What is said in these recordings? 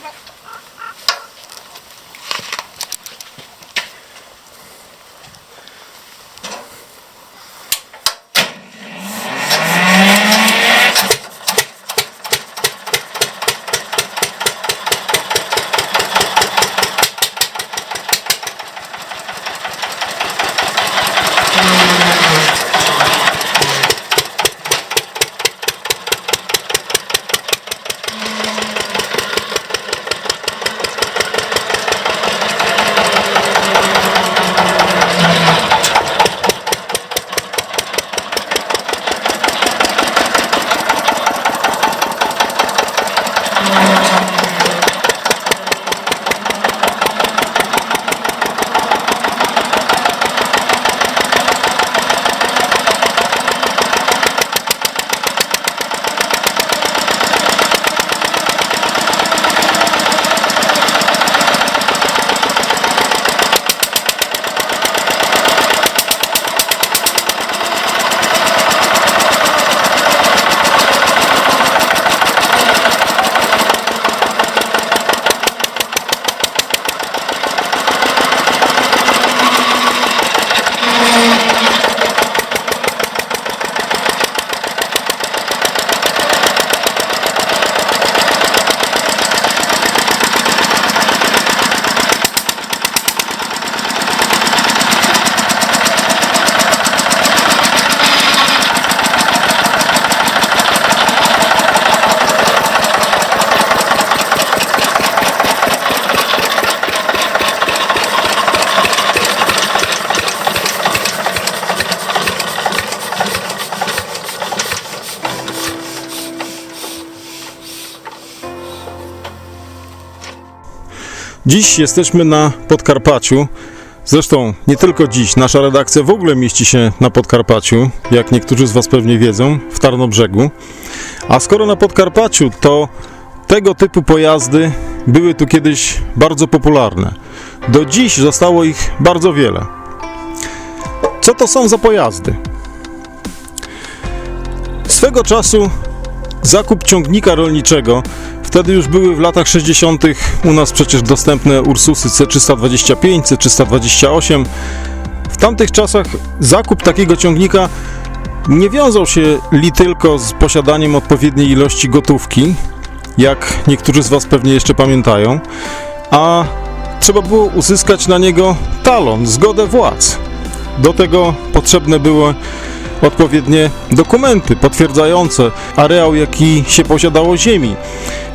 ます。Dziś jesteśmy na Podkarpaciu. Zresztą nie tylko dziś, nasza redakcja w ogóle mieści się na Podkarpaciu, jak niektórzy z Was pewnie wiedzą, w Tarnobrzegu. A skoro na Podkarpaciu, to tego typu pojazdy były tu kiedyś bardzo popularne. Do dziś zostało ich bardzo wiele. Co to są za pojazdy? Swego czasu zakup ciągnika rolniczego Wtedy już były w latach 60. u nas przecież dostępne Ursusy C325, C328. W tamtych czasach zakup takiego ciągnika nie wiązał się li tylko z posiadaniem odpowiedniej ilości gotówki, jak niektórzy z Was pewnie jeszcze pamiętają, a trzeba było uzyskać na niego talon, zgodę władz. Do tego potrzebne były odpowiednie dokumenty potwierdzające areał, jaki się posiadało ziemi,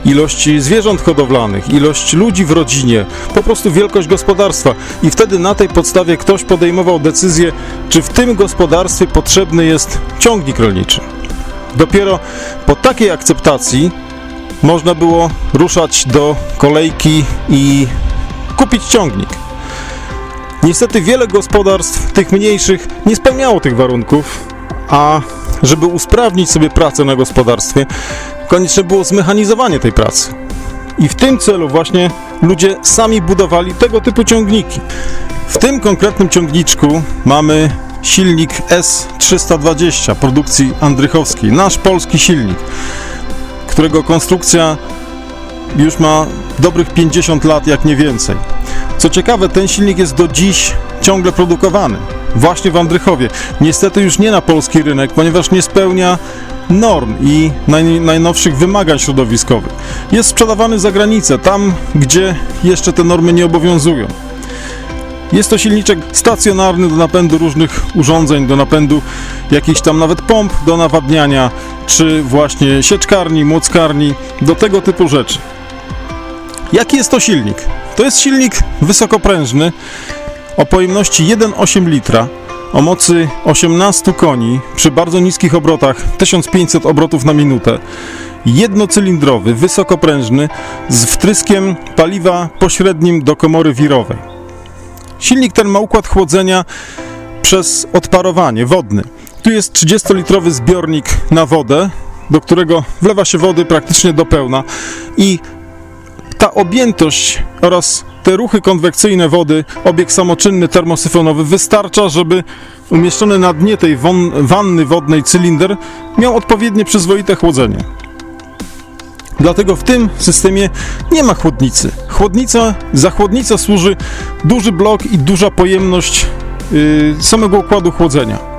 ilość zwierząt hodowlanych, ilość ludzi w rodzinie, po prostu wielkość gospodarstwa. I wtedy na tej podstawie ktoś podejmował decyzję, czy w tym gospodarstwie potrzebny jest ciągnik rolniczy. Dopiero po takiej akceptacji można było ruszać do kolejki i kupić ciągnik. Niestety wiele gospodarstw, tych mniejszych, nie spełniało tych warunków, a żeby usprawnić sobie pracę na gospodarstwie, konieczne było zmechanizowanie tej pracy. I w tym celu właśnie ludzie sami budowali tego typu ciągniki. W tym konkretnym ciągniczku mamy silnik S320 produkcji Andrychowskiej, nasz polski silnik, którego konstrukcja już ma dobrych 50 lat, jak nie więcej. Co ciekawe, ten silnik jest do dziś ciągle produkowany, właśnie w Andrychowie. Niestety już nie na polski rynek, ponieważ nie spełnia norm i naj, najnowszych wymagań środowiskowych. Jest sprzedawany za granicę, tam gdzie jeszcze te normy nie obowiązują. Jest to silniczek stacjonarny do napędu różnych urządzeń, do napędu jakichś tam nawet pomp do nawadniania, czy właśnie sieczkarni, młockarni, do tego typu rzeczy. Jaki jest to silnik? To jest silnik wysokoprężny o pojemności 1,8 litra, o mocy 18 koni przy bardzo niskich obrotach 1500 obrotów na minutę. Jednocylindrowy, wysokoprężny z wtryskiem paliwa pośrednim do komory wirowej. Silnik ten ma układ chłodzenia przez odparowanie wodny. Tu jest 30-litrowy zbiornik na wodę, do którego wlewa się wody praktycznie do pełna i ta objętość oraz te ruchy konwekcyjne wody, obieg samoczynny termosyfonowy wystarcza, żeby umieszczony na dnie tej wanny wodnej cylinder miał odpowiednie przyzwoite chłodzenie. Dlatego w tym systemie nie ma chłodnicy. Chłodnica, za chłodnicę służy duży blok i duża pojemność yy, samego układu chłodzenia.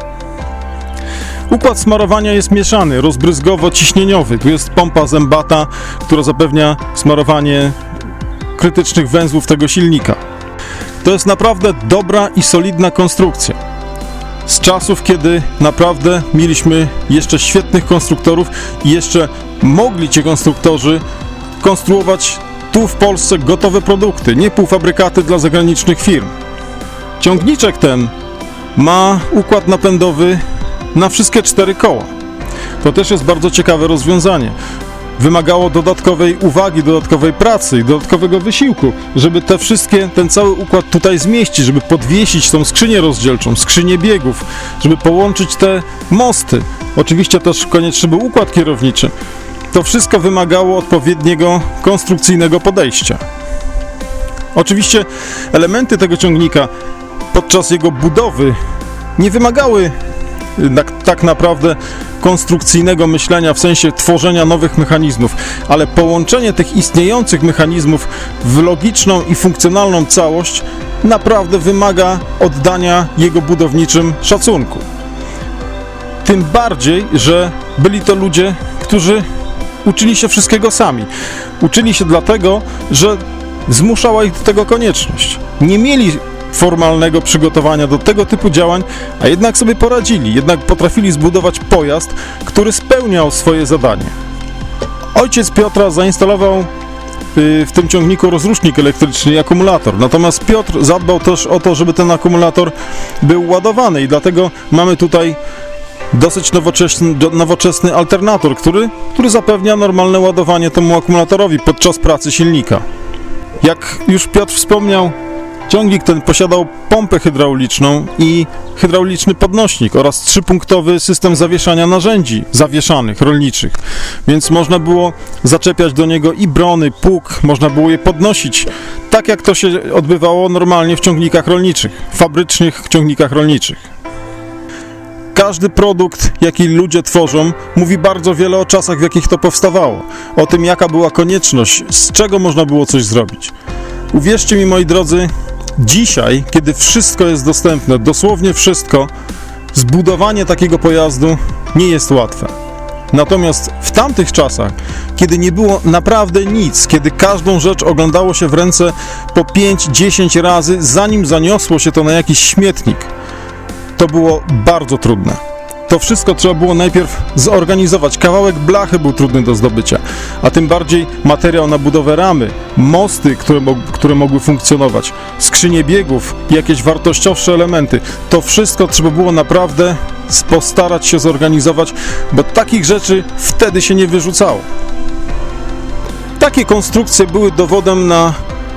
Układ smarowania jest mieszany, rozbryzgowo-ciśnieniowy. Tu jest pompa zębata, która zapewnia smarowanie krytycznych węzłów tego silnika. To jest naprawdę dobra i solidna konstrukcja. Z czasów, kiedy naprawdę mieliśmy jeszcze świetnych konstruktorów i jeszcze mogli ci konstruktorzy konstruować tu w Polsce gotowe produkty, nie półfabrykaty dla zagranicznych firm. Ciągniczek ten ma układ napędowy na wszystkie cztery koła. To też jest bardzo ciekawe rozwiązanie. Wymagało dodatkowej uwagi, dodatkowej pracy i dodatkowego wysiłku, żeby te wszystkie, ten cały układ tutaj zmieścić, żeby podwiesić tą skrzynię rozdzielczą, skrzynię biegów, żeby połączyć te mosty. Oczywiście też konieczny był układ kierowniczy. To wszystko wymagało odpowiedniego konstrukcyjnego podejścia. Oczywiście elementy tego ciągnika podczas jego budowy nie wymagały tak, naprawdę konstrukcyjnego myślenia w sensie tworzenia nowych mechanizmów, ale połączenie tych istniejących mechanizmów w logiczną i funkcjonalną całość naprawdę wymaga oddania jego budowniczym szacunku. Tym bardziej, że byli to ludzie, którzy uczyli się wszystkiego sami. Uczyli się dlatego, że zmuszała ich do tego konieczność. Nie mieli formalnego przygotowania do tego typu działań, a jednak sobie poradzili, jednak potrafili zbudować pojazd, który spełniał swoje zadanie. Ojciec Piotra zainstalował y, w tym ciągniku rozrusznik elektryczny i akumulator. Natomiast Piotr zadbał też o to, żeby ten akumulator był ładowany i dlatego mamy tutaj dosyć nowoczesny, nowoczesny alternator, który, który zapewnia normalne ładowanie temu akumulatorowi podczas pracy silnika. Jak już Piotr wspomniał, ciągnik ten posiadał pompę hydrauliczną i hydrauliczny podnośnik oraz trzypunktowy system zawieszania narzędzi zawieszanych, rolniczych. Więc można było zaczepiać do niego i brony, pług, można było je podnosić, tak jak to się odbywało normalnie w ciągnikach rolniczych, fabrycznych ciągnikach rolniczych. Każdy produkt, jaki ludzie tworzą, mówi bardzo wiele o czasach, w jakich to powstawało, o tym, jaka była konieczność, z czego można było coś zrobić. Uwierzcie mi, moi drodzy, dzisiaj, kiedy wszystko jest dostępne, dosłownie wszystko, zbudowanie takiego pojazdu nie jest łatwe. Natomiast w tamtych czasach, kiedy nie było naprawdę nic, kiedy każdą rzecz oglądało się w ręce po 5-10 razy, zanim zaniosło się to na jakiś śmietnik, to było bardzo trudne. To wszystko trzeba było najpierw zorganizować. Kawałek blachy był trudny do zdobycia, a tym bardziej materiał na budowę ramy, mosty, które, które mogły funkcjonować, skrzynie biegów, jakieś wartościowsze elementy. To wszystko trzeba było naprawdę postarać się zorganizować, bo takich rzeczy wtedy się nie wyrzucało. Takie konstrukcje były dowodem na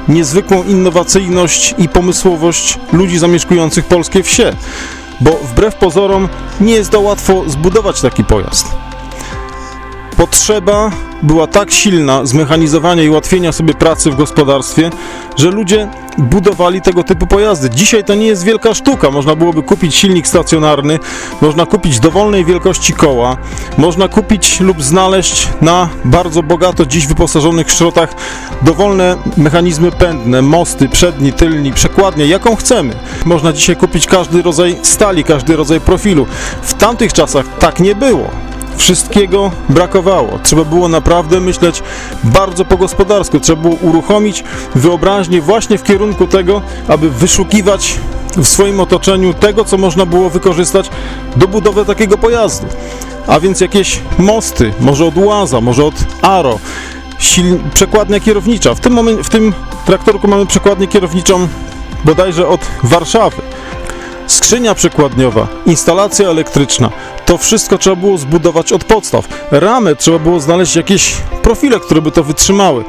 niezwykłą innowacyjność i pomysłowość ludzi zamieszkujących polskie wsie, bo wbrew pozorom nie jest to łatwo zbudować taki pojazd. Potrzeba była tak silna zmechanizowania i ułatwienia sobie pracy w gospodarstwie, że ludzie budowali tego typu pojazdy. Dzisiaj to nie jest wielka sztuka. Można byłoby kupić silnik stacjonarny, można kupić dowolnej wielkości koła, można kupić lub znaleźć na bardzo bogato dziś wyposażonych szrotach dowolne mechanizmy pędne, mosty, przedni, tylni, przekładnie, jaką chcemy. Można dzisiaj kupić każdy rodzaj stali, każdy rodzaj profilu. W tamtych czasach tak nie było. Wszystkiego brakowało. Trzeba było naprawdę myśleć bardzo po gospodarsku. Trzeba było uruchomić wyobraźnię właśnie w kierunku tego, aby wyszukiwać w swoim otoczeniu tego, co można było wykorzystać do budowy takiego pojazdu. A więc jakieś mosty, może od łaza, może od aro, przekładnia kierownicza. W tym, momen- w tym traktorku mamy przekładnię kierowniczą bodajże od Warszawy skrzynia przekładniowa, instalacja elektryczna. To wszystko trzeba było zbudować od podstaw. Ramę trzeba było znaleźć jakieś profile, które by to wytrzymały.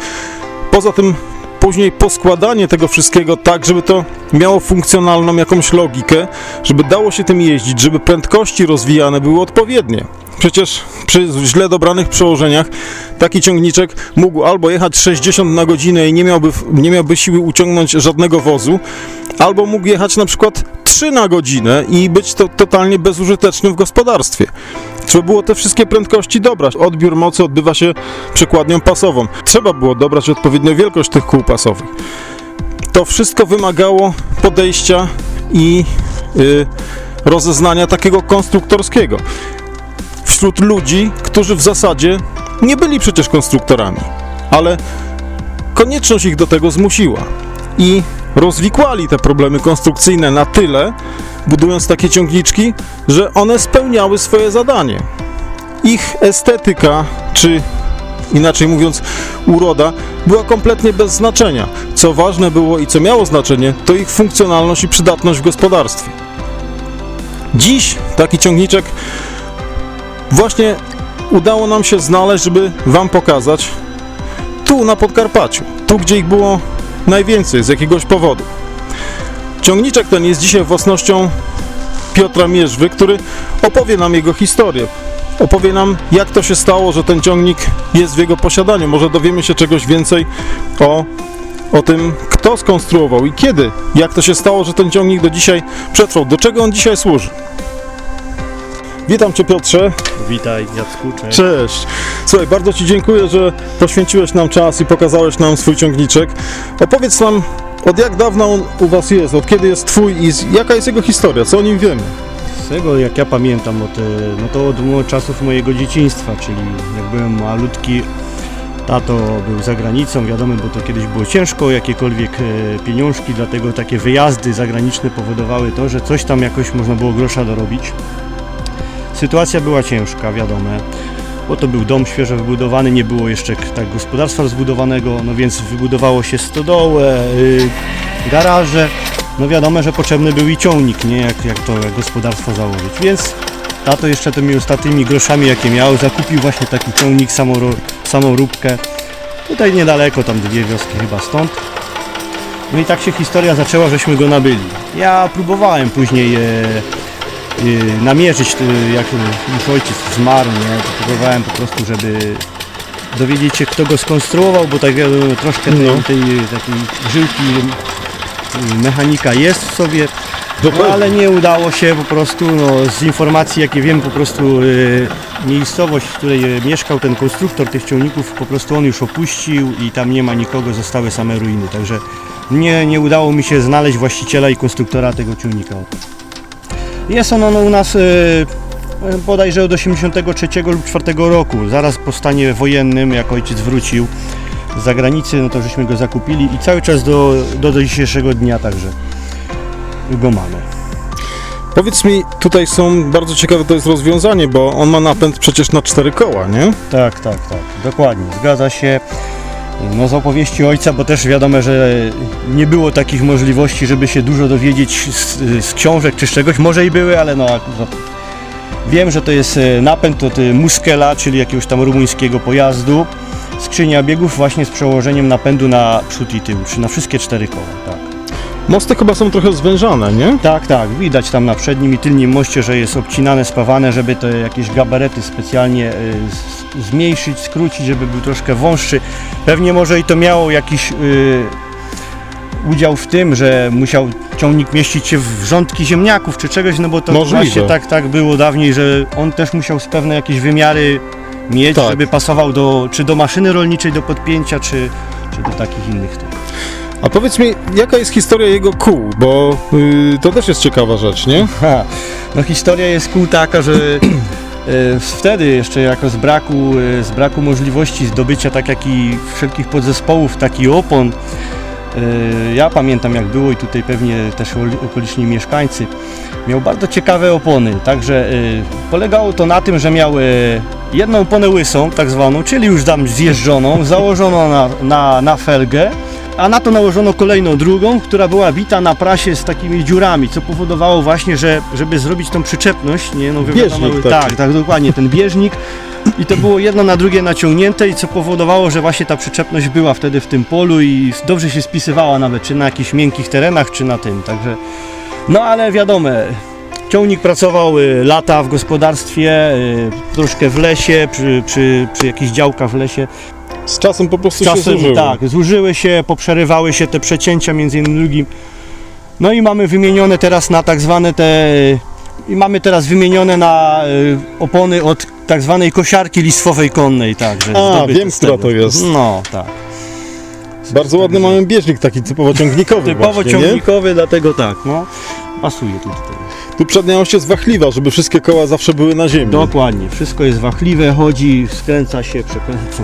Poza tym później poskładanie tego wszystkiego tak, żeby to miało funkcjonalną jakąś logikę, żeby dało się tym jeździć, żeby prędkości rozwijane były odpowiednie. Przecież przy źle dobranych przełożeniach taki ciągniczek mógł albo jechać 60 na godzinę i nie miałby, nie miałby siły uciągnąć żadnego wozu, albo mógł jechać na przykład 3 na godzinę i być to totalnie bezużyteczny w gospodarstwie. Trzeba było te wszystkie prędkości dobrać. Odbiór mocy odbywa się przekładnią pasową. Trzeba było dobrać odpowiednią wielkość tych kół pasowych. To wszystko wymagało podejścia i y, rozeznania takiego konstruktorskiego wśród ludzi, którzy w zasadzie nie byli przecież konstruktorami, ale konieczność ich do tego zmusiła i rozwikłali te problemy konstrukcyjne na tyle, budując takie ciągniczki, że one spełniały swoje zadanie. Ich estetyka, czy inaczej mówiąc, uroda, była kompletnie bez znaczenia. Co ważne było i co miało znaczenie, to ich funkcjonalność i przydatność w gospodarstwie. Dziś taki ciągniczek właśnie udało nam się znaleźć, żeby Wam pokazać tu na Podkarpaciu, tu gdzie ich było najwięcej z jakiegoś powodu. Ciągniczek ten jest dzisiaj własnością Piotra Mierzwy, który opowie nam jego historię. Opowie nam, jak to się stało, że ten ciągnik jest w jego posiadaniu. Może dowiemy się czegoś więcej o, o tym, kto skonstruował i kiedy. Jak to się stało, że ten ciągnik do dzisiaj przetrwał. Do czego on dzisiaj służy. Witam Cię Piotrze. Witaj Jacku, cześć. Cześć. Słuchaj, bardzo Ci dziękuję, że poświęciłeś nam czas i pokazałeś nam swój ciągniczek. Opowiedz nam, od jak dawna on u Was jest, od kiedy jest Twój i z- jaka jest jego historia, co o nim wiemy? Z tego jak ja pamiętam, od, e, no to od czasów mojego dzieciństwa, czyli jak byłem malutki, tato był za granicą, wiadomo, bo to kiedyś było ciężko, jakiekolwiek e, pieniążki, dlatego takie wyjazdy zagraniczne powodowały to, że coś tam jakoś można było grosza dorobić. Sytuacja była ciężka, wiadomo, bo to był dom świeżo wybudowany, nie było jeszcze tak gospodarstwa rozbudowanego, no więc wybudowało się stodołę, y, garaże, no wiadomo, że potrzebny był i ciągnik, nie? Jak, jak to jak gospodarstwo założyć. Więc tato jeszcze tymi ostatnimi groszami, jakie miał, zakupił właśnie taki ciągnik, samoro, samą róbkę. Tutaj niedaleko, tam dwie wioski chyba stąd. No i tak się historia zaczęła, żeśmy go nabyli. Ja próbowałem później e, namierzyć, e, jak już ojciec zmarł, nie, to próbowałem po prostu, żeby dowiedzieć się, kto go skonstruował, bo tak wiadomo, troszkę tej, No. tej takiej żyłki e, mechanika jest w sobie, no, ale nie udało się po prostu, no, z informacji jakie wiem, po prostu e, miejscowość, w której mieszkał ten konstruktor tych ciągników, po prostu on już opuścił i tam nie ma nikogo, zostały same ruiny, także nie, nie udało mi się znaleźć właściciela i konstruktora tego ciągnika. Jest on, on u nas e, e, bodajże od 83 lub 4 roku, zaraz po stanie wojennym, jak ojciec wrócił z zagranicy, no to żeśmy go zakupili i cały czas do, do, do dzisiejszego dnia także go mamy. Powiedz mi, tutaj są bardzo ciekawe to jest rozwiązanie, bo on ma napęd przecież na cztery koła, nie? Tak, tak, tak, dokładnie, zgadza się. No z opowieści ojca, bo też wiadomo, że nie było takich możliwości, żeby się dużo dowiedzieć z, z książek czy z czegoś. Może i były, ale no no, wiem, że to jest e, napęd od e, Muskela, czyli jakiegoś tam rumuńskiego pojazdu. Skrzynia biegów właśnie z przełożeniem napędu na przód i tył, czy na wszystkie cztery koła, tak. Mosty chyba są trochę zwężane, nie? Tak, tak, widać tam na przednim i tylnim moście, że jest obcinane, spawane, żeby te jakieś gabarety specjalnie y, z- zmniejszyć, skrócić, żeby był troszkę wąższy. Pewnie może i to miało jakiś y, udział w tym, że musiał ciągnik mieścić się w rządki ziemniaków czy czegoś, no bo to Możliwe. właśnie tak, tak było dawniej, że on też musiał z pewne jakieś wymiary mieć, Tak. żeby pasował do, czy do maszyny rolniczej, do podpięcia, czy, czy do takich innych tych. A powiedz mi, jaka jest historia jego kół, bo y, to też jest ciekawa rzecz, nie? Ha, no historia jest kół taka, że wtedy jeszcze jako z braku, e, z braku możliwości zdobycia tak jak i wszelkich podzespołów, tak i opon, e, ja pamiętam jak było i tutaj pewnie też oli- okoliczni mieszkańcy, miał bardzo ciekawe opony, także e, polegało to na tym, że miał e, jedną oponę łysą, tak zwaną, czyli już tam zjeżdżoną, założoną na, na, na felgę, a na to nałożono kolejną drugą, która była bita na prasie z takimi dziurami, co powodowało właśnie, że żeby zrobić tą przyczepność, nie, no Bieżnik wiadomo, taki. tak, tak, dokładnie, ten bieżnik. I to było jedno na drugie naciągnięte i co powodowało, że właśnie ta przyczepność była wtedy w tym polu i dobrze się spisywała nawet, czy na jakichś miękkich terenach, czy na tym, także. No ale wiadomo, ciągnik pracował y, lata w gospodarstwie, y, troszkę w lesie, przy, przy, przy jakichś działkach w lesie, Z czasem po prostu z się czasem zużyło. tak, zużyły się, poprzerywały się te przecięcia między jednym drugim. No i mamy wymienione teraz na tak zwane te i mamy teraz wymienione na y, opony od tak zwanej kosiarki listwowej konnej, tak, że A, wiem, która to jest. No, tak. Bardzo ładny mamy bieżnik, taki typowo ciągnikowy Typowo właśnie, nie? ciągnikowy, dlatego tak, no. Pasuje tu tego. Tu przednia oś jest wachliwa, żeby wszystkie koła zawsze były na ziemi. Dokładnie, wszystko jest wachliwe, chodzi, skręca się, przekręca.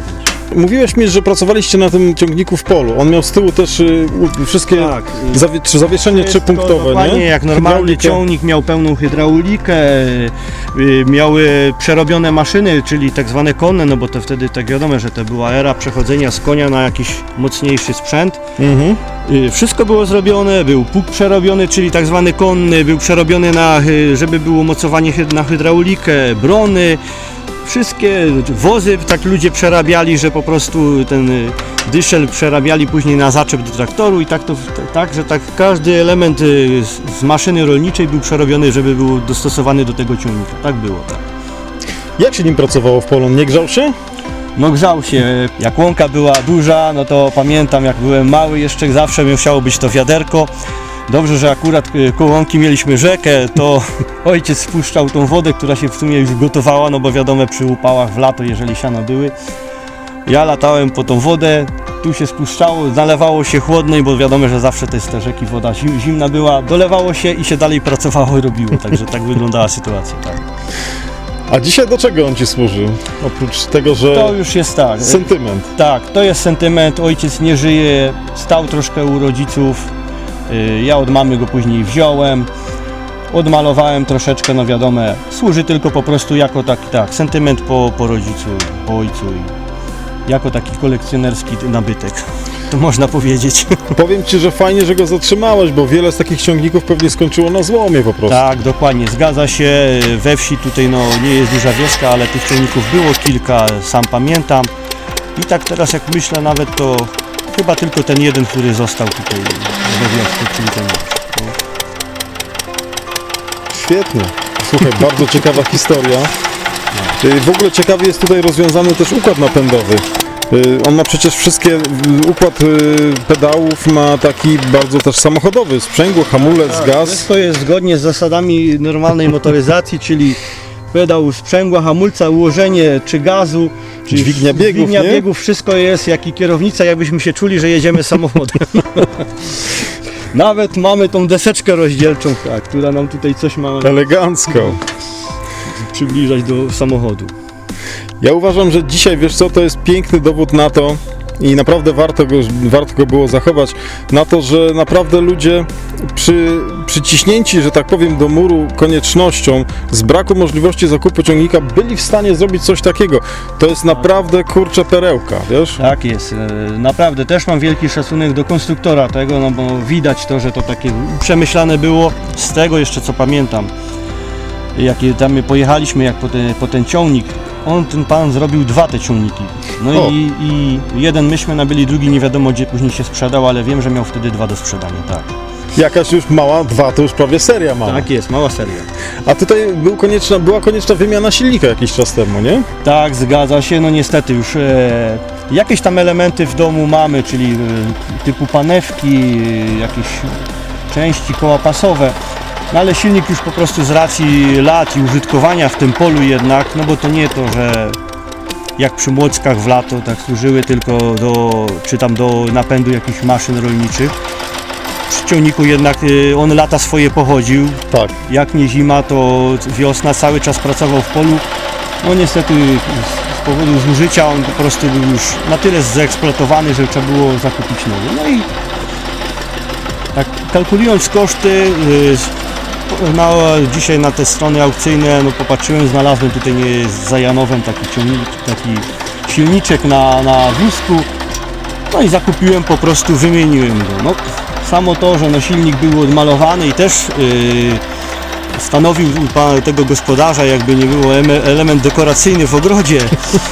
Mówiłeś mi, że pracowaliście na tym ciągniku w polu. On miał z tyłu też y, u- wszystkie Tak, zawie- czy zawieszenie Wszystko trzypunktowe, dokładnie nie? jak normalny ciągnik miał pełną hydraulikę, y, miały przerobione maszyny, czyli tak zwane konne, no bo to wtedy tak wiadomo, że to była era przechodzenia z konia na jakiś mocniejszy sprzęt. Mhm. Y, Wszystko było zrobione, był pług przerobiony, czyli tak zwany konny, był przerobiony na, y, żeby było mocowanie hyd- na hydraulikę, brony, wszystkie wozy tak ludzie przerabiali, że po prostu ten y, dyszel przerabiali później na zaczep do traktoru i tak to, tak, że tak każdy element y, z, z maszyny rolniczej był przerobiony, żeby był dostosowany do tego ciągnika. Tak było, tak. Jak się nim pracowało w polu? Nie grzał się? No grzał się, jak łąka była duża, no to pamiętam jak byłem mały jeszcze zawsze musiało być to wiaderko. Dobrze, że akurat y, koło łąki mieliśmy rzekę, to ojciec spuszczał tą wodę, która się w sumie już gotowała, no bo wiadomo przy upałach w lato, jeżeli siano były. Ja latałem po tą wodę, tu się spuszczało, nalewało się chłodnej, bo wiadomo, że zawsze to jest te rzeki woda zim, zimna była, dolewało się i się dalej pracowało i robiło, także tak wyglądała sytuacja. Tak. A dzisiaj do czego on ci służy? Oprócz tego, że To już jest tak. sentyment. Tak, to jest sentyment. Ojciec nie żyje, stał troszkę u rodziców. Y, Ja od mamy go później wziąłem. Odmalowałem troszeczkę, no wiadomo, służy tylko po prostu jako taki, tak, sentyment po, po rodzicu, po ojcu i jako taki kolekcjonerski nabytek. To można powiedzieć. Powiem ci, że fajnie, że go zatrzymałeś, bo wiele z takich ciągników pewnie skończyło na złomie po prostu. Tak, dokładnie, zgadza się. We wsi tutaj no, nie jest duża wioska, ale tych ciągników było kilka, sam pamiętam. I tak teraz jak myślę nawet to chyba tylko ten jeden, który został tutaj czyli ten no. Świetnie. Słuchaj, bardzo ciekawa historia. Y, W ogóle ciekawy jest tutaj rozwiązany też układ napędowy. Y, On ma przecież wszystkie, y, układ pedałów ma taki bardzo też samochodowy, sprzęgło, hamulec, gaz. Wszystko jest zgodnie z zasadami normalnej motoryzacji, czyli pedał sprzęgła, hamulca, ułożenie czy gazu, czy Dźwignia biegów, dźwignia nie? biegów, wszystko jest, jak i kierownica, jakbyśmy się czuli, że jedziemy samochodem. Nawet mamy tą deseczkę rozdzielczą, tak, która nam tutaj coś ma Elegancko. przybliżać do samochodu. Ja uważam, że dzisiaj, wiesz co, to jest piękny dowód na to i naprawdę warto go, warto go było zachować, na to, że naprawdę ludzie przy, przyciśnięci, że tak powiem, do muru koniecznością, z braku możliwości zakupu ciągnika, byli w stanie zrobić coś takiego. To jest naprawdę, kurczę, perełka, wiesz? Tak jest, e, naprawdę też mam wielki szacunek do konstruktora tego, no bo widać to, że to takie przemyślane było z tego jeszcze co pamiętam. Jakie tam my pojechaliśmy jak po, po ten ciągnik, on ten pan zrobił dwa te ciągniki. No O. i, i jeden myśmy nabyli, drugi nie wiadomo gdzie później się sprzedał, ale wiem, że miał wtedy dwa do sprzedania, tak. Jakaś już mała, dwa, to już prawie seria mała. Tak jest, mała seria. A tutaj był konieczna, była konieczna wymiana silnika jakiś czas temu, nie? Tak, zgadza się. No niestety już e, jakieś tam elementy w domu mamy, czyli e, typu panewki, e, jakieś części koła pasowe. No ale silnik już po prostu z racji lat i użytkowania w tym polu jednak, no bo to nie to, że jak przy młockach w lato tak służyły tylko do, czy tam do napędu jakichś maszyn rolniczych. Przy ciągniku jednak e, on lata swoje pochodził, Tak. jak nie zima, to wiosna cały czas pracował w polu. No niestety z, z powodu zużycia on po prostu był już na tyle zeeksploatowany, że trzeba było zakupić nowy. No i tak kalkulując koszty, y, na, dzisiaj na te strony aukcyjne no popatrzyłem, znalazłem tutaj nie, za Janowem taki, taki silniczek na, na wózku. No i zakupiłem po prostu, wymieniłem go. No, samo to, że no silnik był odmalowany i też yy, stanowił u pana tego gospodarza, jakby nie było eme- element dekoracyjny w ogrodzie,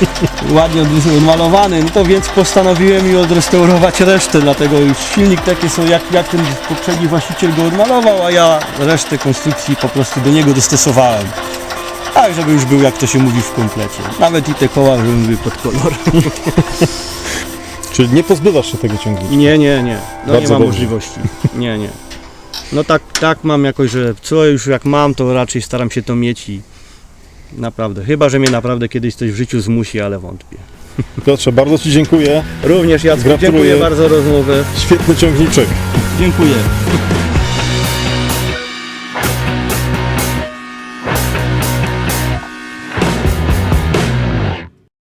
ładnie od- odmalowany, no to więc postanowiłem i odrestaurować resztę, dlatego już silnik taki są jak, jak ten poprzedni właściciel go odmalował, a ja resztę konstrukcji po prostu do niego dostosowałem. Tak, żeby już był, jak to się mówi, w komplecie. Nawet i te koła, żeby były pod kolor. Czyli nie pozbywasz się tego ciągnika. Nie, nie, nie. No Bardzo nie ma dobrze. możliwości. Nie, nie. No tak, tak mam jakoś, że co już jak mam, to raczej staram się to mieć i naprawdę. Chyba, że mnie naprawdę kiedyś coś w życiu zmusi, ale wątpię. Piotrze, bardzo Ci dziękuję. Również Jacku, Gratuluję. dziękuję bardzo za rozmowę. Świetny ciągniczek. Dziękuję.